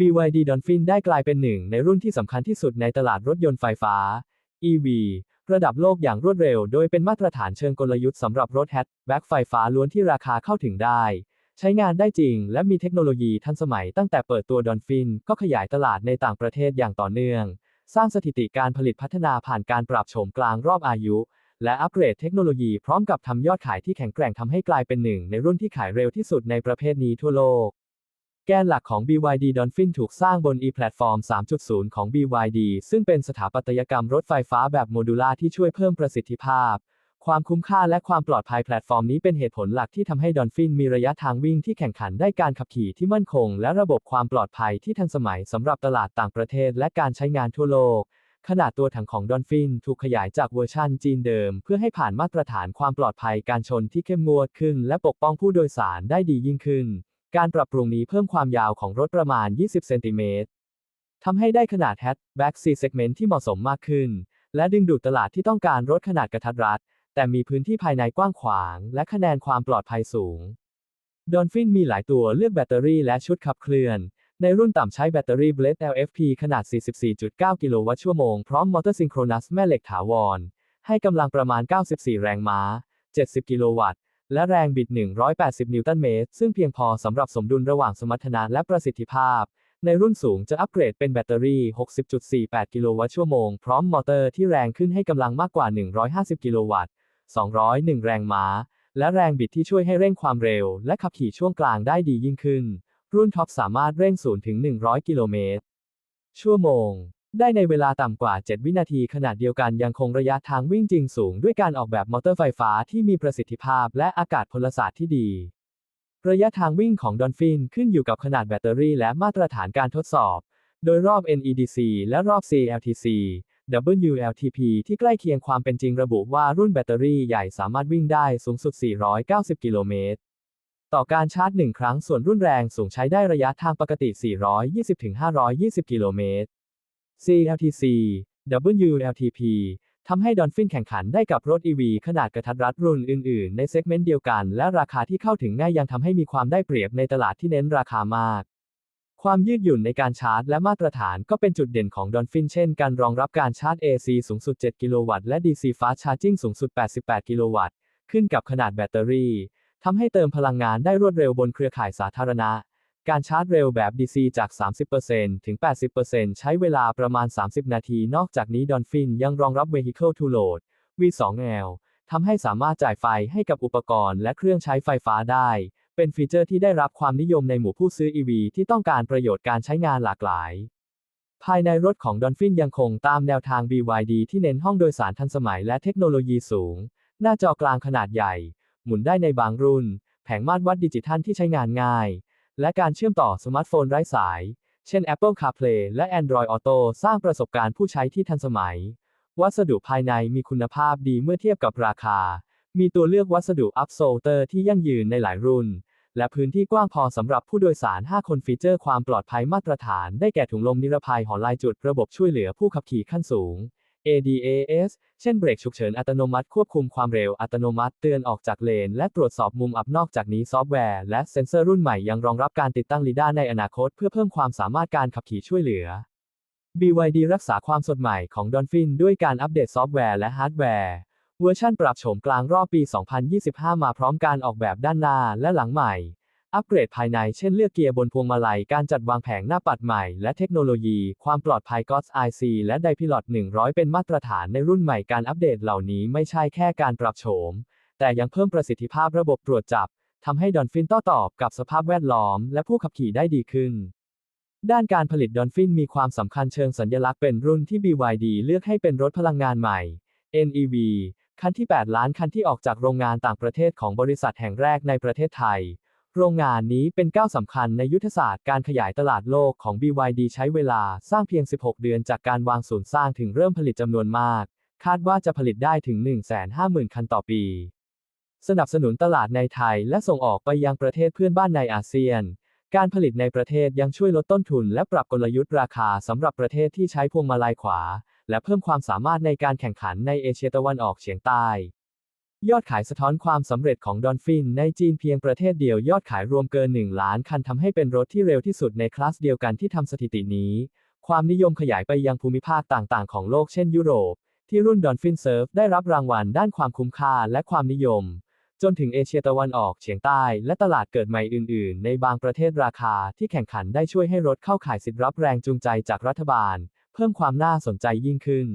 BYD Dolphin ได้กลายเป็นหนึ่งในรุ่นที่สำคัญที่สุดในตลาดรถยนต์ไฟฟ้า EV ระดับโลกอย่างรวดเร็ว โดยเป็นมาตรฐานเชิงกลยุทธ์สำหรับรถแฮชแบ็กไฟฟ้าล้วนที่ราคาเข้าถึงได้ ใช้งานได้จริง และมีเทคโนโลยีทันสมัยตั้งแต่เปิดตัว Dolphin ก็ขยายตลาดในต่างประเทศอย่างต่อเนื่อง สร้างสถิติการผลิตพัฒนาผ่านการปรับโฉมกลางรอบอายุ และอัปเกรดเทคโนโลยีพร้อมกับทำยอดขายที่แข็งแกร่งทำให้กลายเป็นหนึ่งในรุ่นที่ขายเร็วที่สุดในประเภทนี้ทั่วโลก แกนหลักของ BYD Dolphin ถูกสร้างบน e-platform 3.0 ของ BYD ซึ่งเป็นสถาปัตยกรรมรถไฟฟ้าแบบโมดูล่าที่ช่วยเพิ่มประสิทธิภาพ ความคุ้มค่าและความปลอดภัยแพลตฟอร์มนี้เป็นเหตุผลหลักที่ทำให้ Dolphin มีระยะทางวิ่งที่แข่งขันได้การขับขี่ที่มั่นคง และระบบความปลอดภัยที่ทันสมัยสำหรับตลาดต่างประเทศและการใช้งานทั่วโลก ขนาดตัวถังของ Dolphin ถูกขยายจากเวอร์ชันจีนเดิม เพื่อให้ผ่านมาตรฐานความปลอดภัยการชนที่เข้มงวดขึ้น และปกป้องผู้โดยสารได้ดียิ่งขึ้น การปรับปรุงนี้เพิ่มความยาวของรถประมาณ 20 เซนติเมตรทำให้ได้ขนาด hatchback C segment ที่เหมาะสมมากขึ้น และดึงดูดตลาดที่ต้องการรถขนาดกระทัดรัด แต่มีพื้นที่ภายในกว้างขวาง และคะแนนความปลอดภัยสูง Dolphin มีหลายตัวเลือกแบตเตอรี่และชุดขับเคลื่อน ในรุ่นต่ำใช้แบตเตอรี่ Blade LFP ขนาด 44.9 กิโลวัตต์ชั่วโมง พร้อมมอเตอร์ซิงโครนัสแม่เหล็กถาวร ให้กำลังประมาณ 94 แรงม้า 70 กิโลวัตต์ และแรงบิด 180 นิวตันเมตร ซึ่งเพียงพอสำหรับสมดุลระหว่างสมรรถนะและประสิทธิภาพ ในรุ่นสูงจะอัปเกรดเป็นแบตเตอรี่ 60.48 กิโลวัตต์ชั่วโมง พร้อมมอเตอร์ที่แรงขึ้นให้กำลังมากกว่า 150 กิโลวัตต์ 201 แรงม้า และแรงบิดที่ช่วยให้เร่งความเร็ว และขับขี่ช่วงกลางได้ดียิ่งขึ้น รุ่นท็อปสามารถเร่ง 0 ถึง 100 กิโลเมตร ชั่วโมง ได้ในเวลาต่ำกว่า 7 วินาทีขนาดเดียวกันยังคงระยะทางวิ่งจริงสูง ด้วยการออกแบบมอเตอร์ไฟฟ้าที่มีประสิทธิภาพและอากาศพลศาสตร์ที่ดี ระยะทางวิ่งของ Dolphin ขึ้นอยู่กับขนาดแบตเตอรี่และมาตรฐานการทดสอบ โดยรอบ NEDC และรอบ CLTC WLTP ที่ใกล้เคียงความเป็นจริงระบุว่ารุ่นแบตเตอรี่ใหญ่สามารถวิ่งได้สูงสุด 490 กิโลเมตร ต่อการชาร์จ 1 ครั้งส่วนรุ่นแรงสูงใช้ได้ระยะทางปกติ 420-520 กิโลเมตร CLTC WLTP ทำให้ Dolphin แข่งขันได้กับรถ EV ขนาดกระทัดรัดรุ่นอื่น ๆ ในเซกเมนต์เดียวกัน และราคาที่เข้าถึงง่ายยังทำให้มีความได้เปรียบในตลาดที่เน้นราคามาก ความยืดหยุ่นในการชาร์จและมาตรฐานก็เป็นจุดเด่นของ Dolphin เช่นการรองรับการชาร์จ AC สูงสุด 7 กิโลวัตต์และ DC Fast Charging สูงสุด 88 กิโลวัตต์ ขึ้นกับขนาดแบตเตอรี่ทำให้เติมพลังงานได้รวดเร็วบนเครือข่ายสาธารณะ การชาร์จเร็วแบบ DC จาก 30%ถึง 80%ใช้เวลาประมาณ 30 นาที นอกจากนี้ Dolphin ยังรองรับ Vehicle to Load V2L ทำให้สามารถจ่ายไฟให้กับอุปกรณ์และเครื่องใช้ไฟฟ้าได้ เป็นฟีเจอร์ที่ได้รับความนิยมในหมู่ผู้ซื้อ EV ที่ต้องการประโยชน์การใช้งานหลากหลาย ภายในรถของ Dolphin ยังคงตามแนวทาง BYD ที่เน้นห้องโดยสารทันสมัยและเทคโนโลยีสูง หน้าจอกลางขนาดใหญ่ หมุนได้ในบางรุ่น แผงมาตรวัดดิจิทัลที่ใช้งานง่าย และการเชื่อมต่อสมาร์ทโฟนไร้สาย เช่น Apple CarPlay และ Android Auto สร้างประสบการณ์ผู้ใช้ที่ทันสมัย วัสดุภายในมีคุณภาพดีเมื่อเทียบกับราคา มีตัวเลือกวัสดุอัพโซลเตอร์ที่ยั่งยืนในหลายรุ่น และพื้นที่กว้างพอสำหรับผู้โดยสาร 5 คนฟีเจอร์ความปลอดภัยมาตรฐาน ได้แก่ถุงลมนิรภัยหอลายจุดระบบช่วยเหลือผู้ขับขี่ขั้นสูง ADAS เช่นเบรกฉุกเฉินอัตโนมัติควบคุมความเร็วอัตโนมัติเตือนออกจากเลน และตรวจสอบมุมอับนอกจากนี้ซอฟต์แวร์และเซ็นเซอร์รุ่นใหม่ยังรองรับการติดตั้งลีด้าในอนาคต เพื่อเพิ่มความสามารถการขับขี่ช่วยเหลือ BYD รักษาความสดใหม่ของ Dolphin ด้วยการอัปเดตซอฟต์แวร์และฮาร์ดแวร์ เวอร์ชันปรับโฉมกลางรอบปี 2025 มาพร้อมการออกแบบด้านหน้าและหลังใหม่ อัปเกรดภายในเช่นเลือกเกียร์บนพวงมาลัย การจัดวางแผงหน้าปัดใหม่ และเทคโนโลยี ความปลอดภัย GOTS IC และ Dipilot 100 เป็นมาตรฐานในรุ่นใหม่การอัปเดตเหล่านี้ไม่ใช่แค่การปรับโฉม แต่ยังเพิ่มประสิทธิภาพระบบตรวจจับทำให้ Dolphin โต้ตอบกับสภาพแวดล้อม และผู้ขับขี่ได้ดีขึ้น ด้านการผลิต Dolphin มีความสำคัญเชิงสัญลักษณ์เป็นรุ่นที่ BYD เลือกให้เป็นรถพลังงานใหม่ NEV คันที่ 8 ล้านคันที่ออกจากโรงงานต่างประเทศของบริษัทแห่งแรกในประเทศไทย โรงงานนี้เป็นก้าวสำคัญในยุทธศาสตร์การขยายตลาดโลกของ BYD ใช้เวลาสร้างเพียง 16 เดือนจากการวางศูนย์สร้างถึงเริ่มผลิตจำนวนมาก คาดว่าจะผลิตได้ถึง 150,000 คันต่อปี สนับสนุนตลาดในไทยและส่งออกไปยังประเทศเพื่อนบ้านในอาเซียน การผลิตในประเทศยังช่วยลดต้นทุนและปรับกลยุทธ์ราคาสำหรับประเทศที่ใช้พวงมาลัยขวา และเพิ่มความสามารถในการแข่งขันในเอเชียตะวันออกเฉียงใต้ ยอดขายสะท้อนความสำเร็จของดอนฟินในจีนเพียงประเทศเดียวยอดขายรวมเกิน 1 ล้านคันทำให้เป็นรถที่เร็วที่สุดในคลาสเดียวกันที่ทำสถิตินี้ ความนิยมขยายไปยังภูมิภาคต่างๆ ของโลกเช่นยุโรป ที่รุ่นดอนฟินเซิร์ฟได้รับรางวัลด้านความคุ้มค่าและความนิยม จนถึงเอเชียตะวันออกเฉียงใต้ และตลาดเกิดใหม่อื่น ๆ ในบางประเทศราคาที่แข่งขันได้ช่วยให้รถเข้าข่ายสิทธิ์รับแรงจูงใจจากรัฐบาล เพิ่มความน่าสนใจยิ่งขึ้น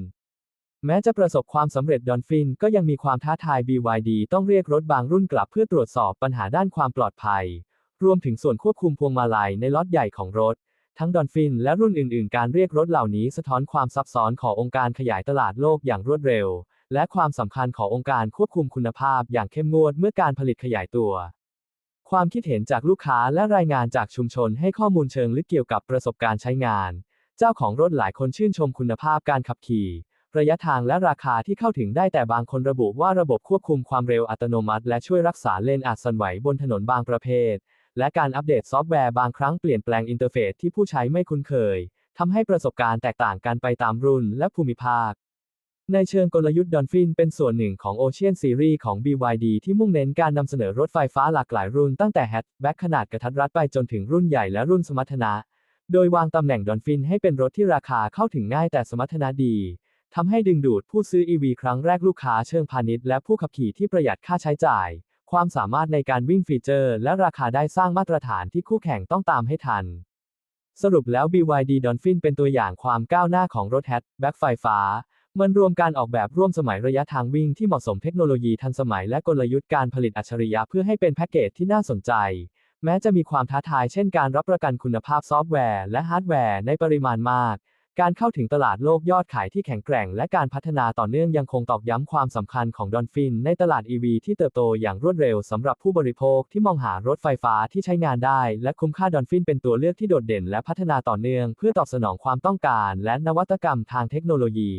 แม้จะประสบความสำเร็จดอนฟินก็ยังมีความท้าทาย BYD ต้องเรียกรถบางรุ่นกลับเพื่อตรวจสอบปัญหาด้านความปลอดภัย รวมถึงส่วนควบคุมพวงมาลัยในล็อตใหญ่ของรถ ทั้งดอนฟินและรุ่นอื่น ๆ การเรียกรถเหล่านี้สะท้อนความซับซ้อนขององค์การขยายตลาดโลกอย่างรวดเร็ว และความสำคัญขององค์การควบคุมคุณภาพอย่างเข้มงวดเมื่อการผลิตขยายตัว ความคิดเห็นจากลูกค้าและรายงานจากชุมชนให้ข้อมูลเชิงลึกเกี่ยวกับประสบการณ์ใช้งาน เจ้าของรถหลายคนชื่นชมคุณภาพการขับขี่ ระยะทางและราคาที่เข้าถึงได้แต่บางคนระบุว่าระบบควบคุมความเร็วอัตโนมัติ และช่วยรักษาเลนอาจสั่นไหวบนถนนบางประเภท และการอัปเดตซอฟต์แวร์บางครั้งเปลี่ยนแปลงอินเทอร์เฟซที่ผู้ใช้ไม่คุ้นเคยทำให้ประสบการณ์แตกต่างกันไปตามรุ่นและภูมิภาค ในเชิงกลยุทธ์ดอนฟินเป็นส่วนหนึ่งของ Ocean Series ของ BYD ที่มุ่งเน้นการนำเสนอรถไฟฟ้าหลากหลายรุ่นตั้งแต่แฮชแบ็กขนาดกระทัดรัดไปจนถึงรุ่นใหญ่และรุ่นสมรรถนะ โดยวางตำแหน่งดอนฟินให้เป็นรถที่ราคาเข้าถึงง่ายแต่สมรรถนะดี ทำให้ดึงดูดผู้ซื้อ EV ครั้งแรกลูกค้าเชิงพาณิชย์และผู้ขับขี่ที่ประหยัดค่าใช้จ่าย ความสามารถในการวิ่งฟีเจอร์ และราคาได้สร้างมาตรฐานที่คู่แข่งต้องตามให้ทัน สรุปแล้ว BYD Dolphin เป็นตัวอย่างความก้าวหน้าของรถแฮชแบ็กไฟฟ้า มันรวมการออกแบบร่วมสมัยระยะทางวิ่งที่เหมาะสมเทคโนโลยีทันสมัยและกลยุทธ์การผลิตอัจฉริยะเพื่อให้เป็นแพ็กเกจที่น่าสนใจ แม้จะมีความท้าทายเช่นการรับประกันคุณภาพซอฟต์แวร์และฮาร์ดแวร์ในปริมาณมาก การเข้าถึงตลาดโลกยอดขายที่แข็งแกร่ง และการพัฒนาต่อเนื่องยังคงตอกย้ำความสำคัญของดอนฟินในตลาด EV ที่เติบโตอย่างรวดเร็วสำหรับผู้บริโภคที่มองหารถไฟฟ้าที่ใช้งานได้ และคุ้มค่าดอนฟินเป็นตัวเลือกที่โดดเด่นและพัฒนาต่อเนื่อง เพื่อตอบสนองความต้องการ และนวัตกรรมทางเทคโนโลยี